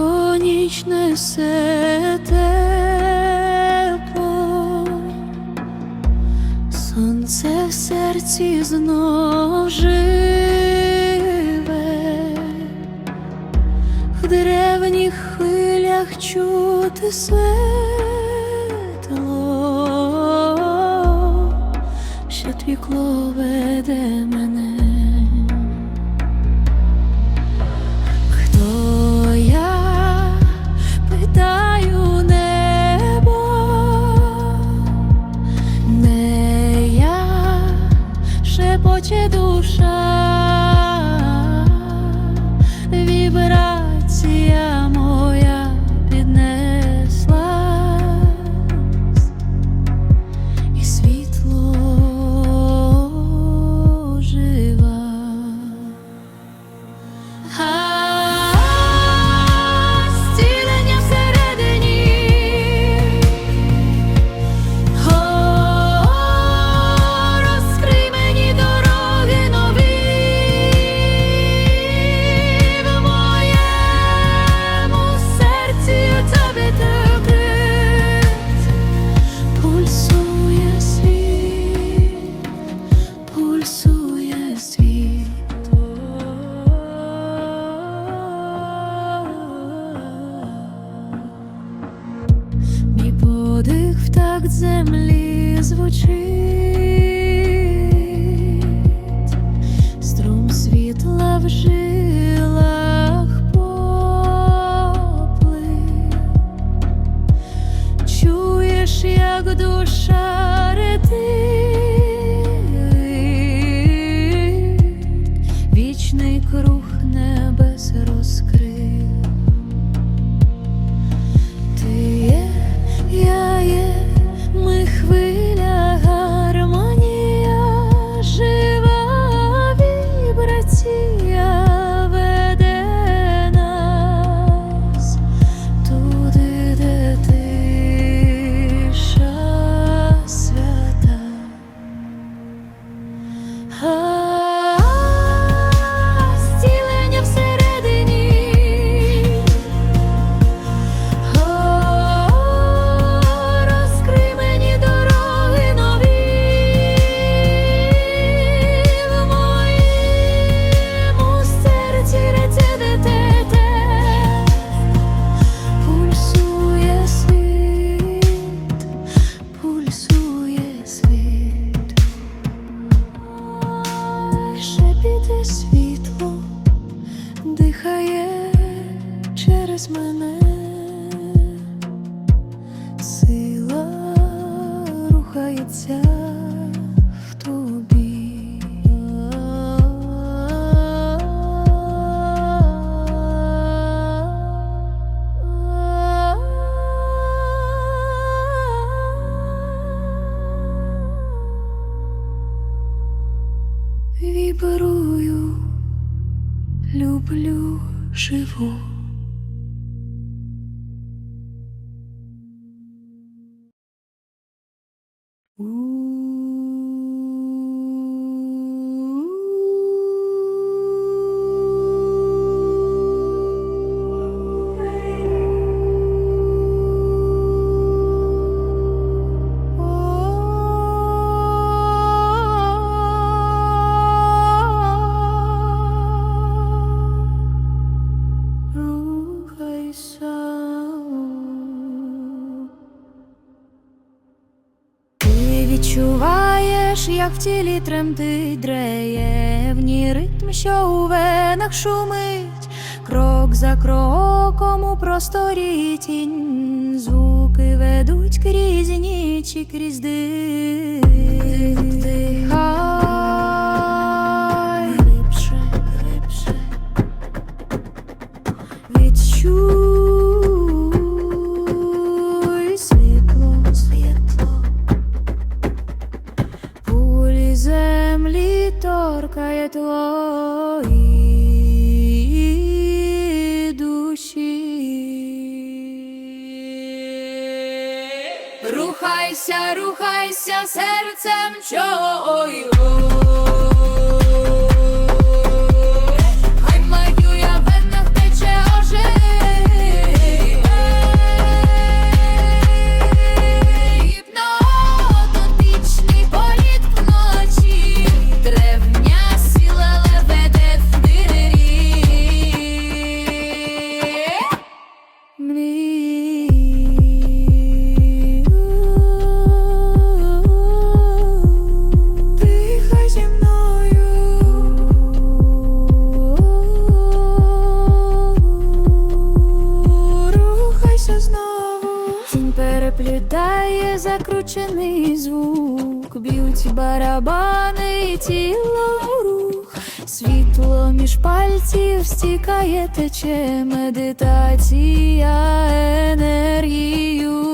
тихо ніч несе тепло, сонце в серці знов живе, в древніх хвилях чути світло, що твікло веде мене. Шепоче душа, через мене, сила рухається в тобі. Вібрую, люблю, живу. Відчуваєш, як в тілі тремтить древній ритм, що у венах шумить, крок за кроком у просторі тінь, звуки ведуть крізь ніч і крізь дих. Торкає твої душі. Рухайся, рухайся серцем чого. Тече медитація, енергію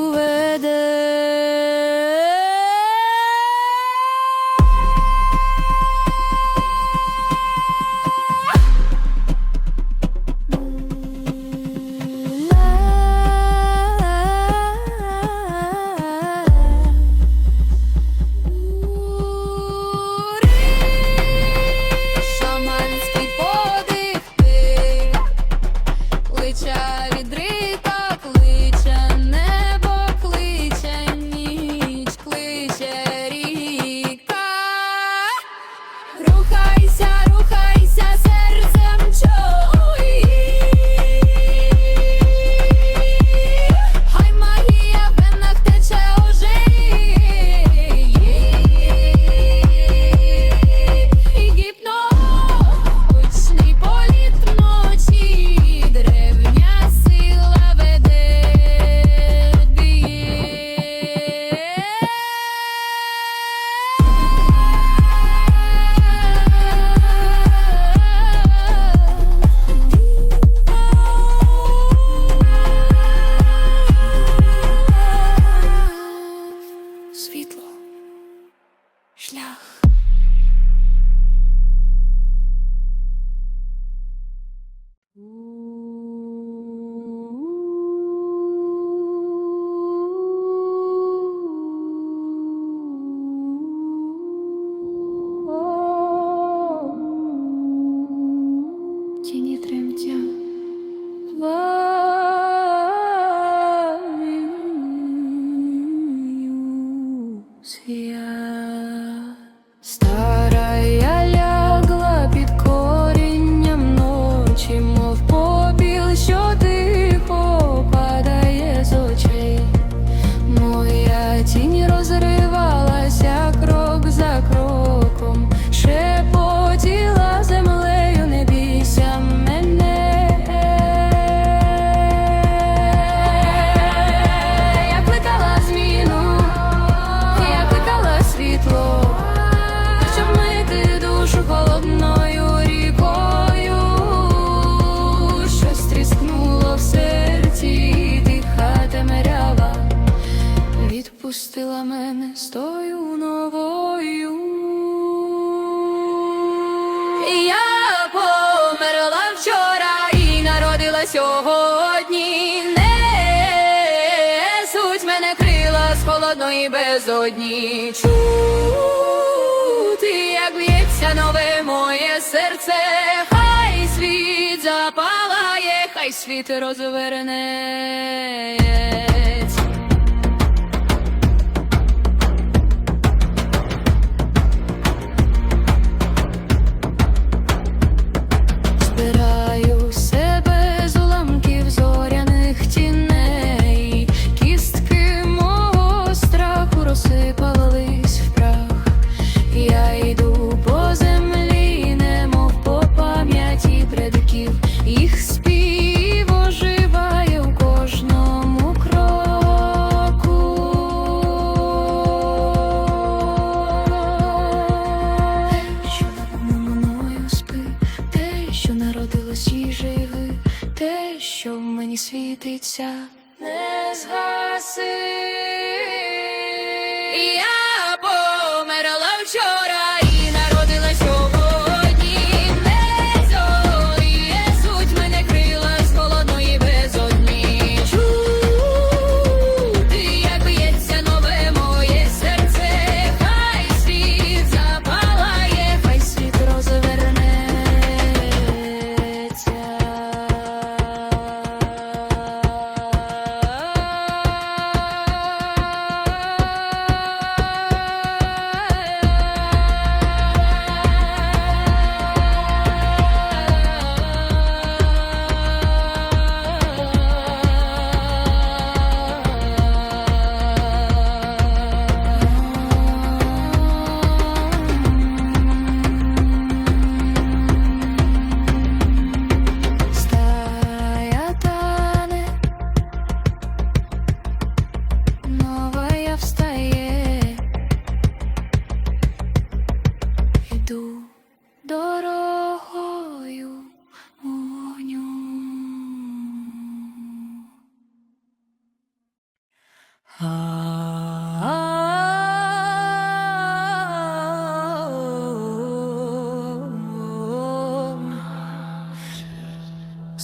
світ розвернеться.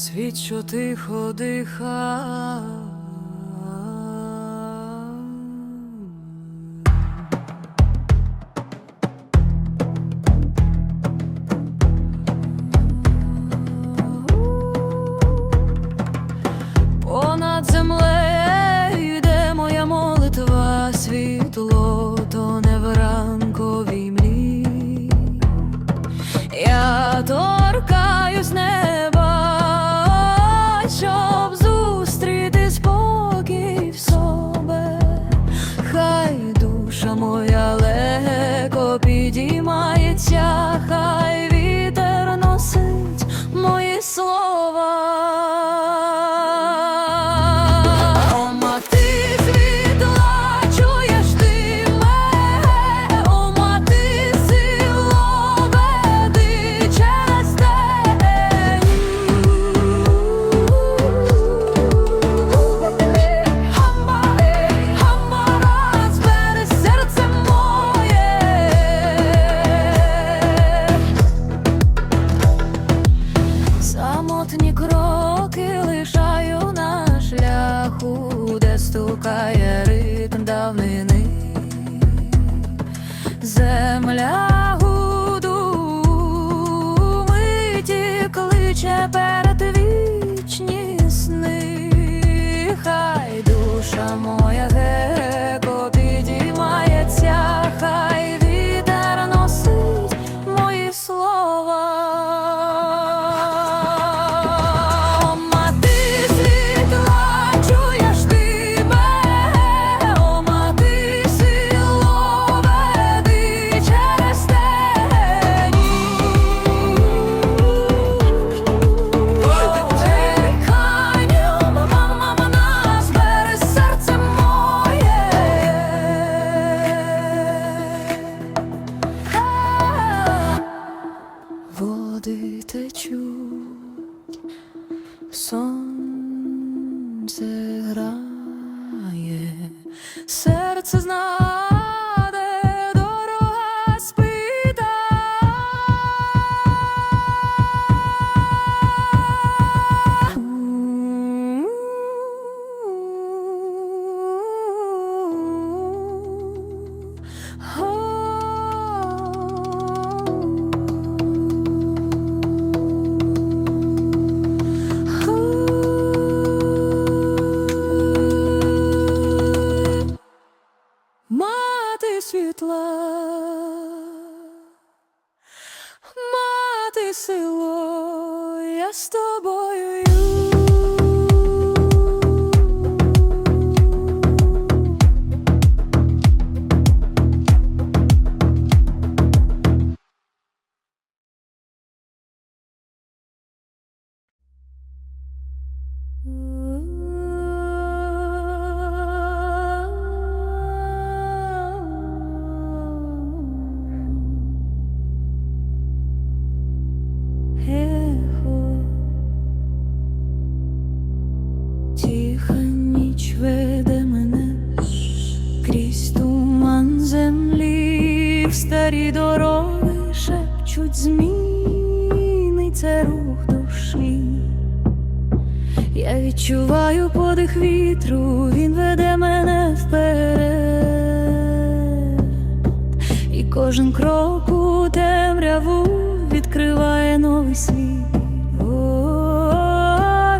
Світ, що тихо диха. Сонце село, я з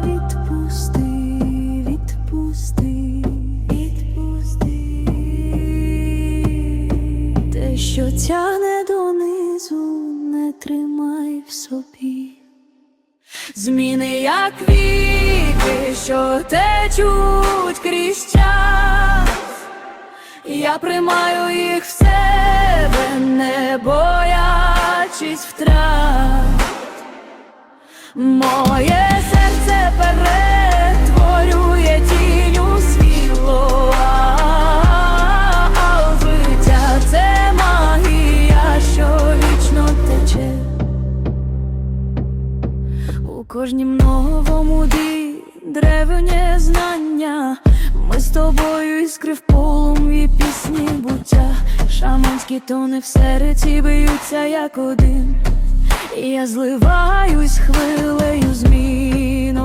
відпусти, відпусти, відпусти те, що тягне донизу, не тримай в собі. Зміни, як віки, що течуть крізь час. Я приймаю їх в себе, не боячись втрат. Моє серце перетворює тінь у світло, а це магія, що вічно тече. У кожнім новому дні древнє знання. Ми з тобою іскри в полум'ї пісні буття. Шаманські тони в серці б'ються як один я зливаюсь хвилею зміну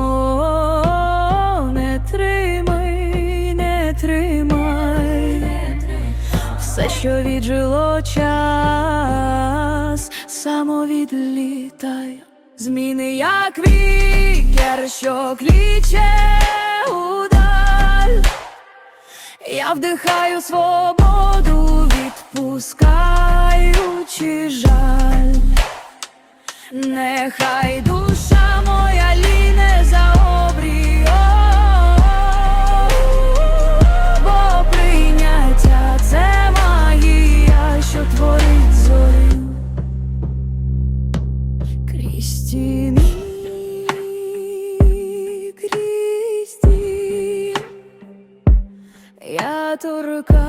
не тримай, не тримай, все, що віджило час, самовідлітай. Зміни, як вітер, що кліче удаль, я вдихаю свободу, відпускаючи жаль. Нехай душа моя ліне за обрієм, бо прийняття це магія, що творить зорю. Крізь тінь, я торкаюсь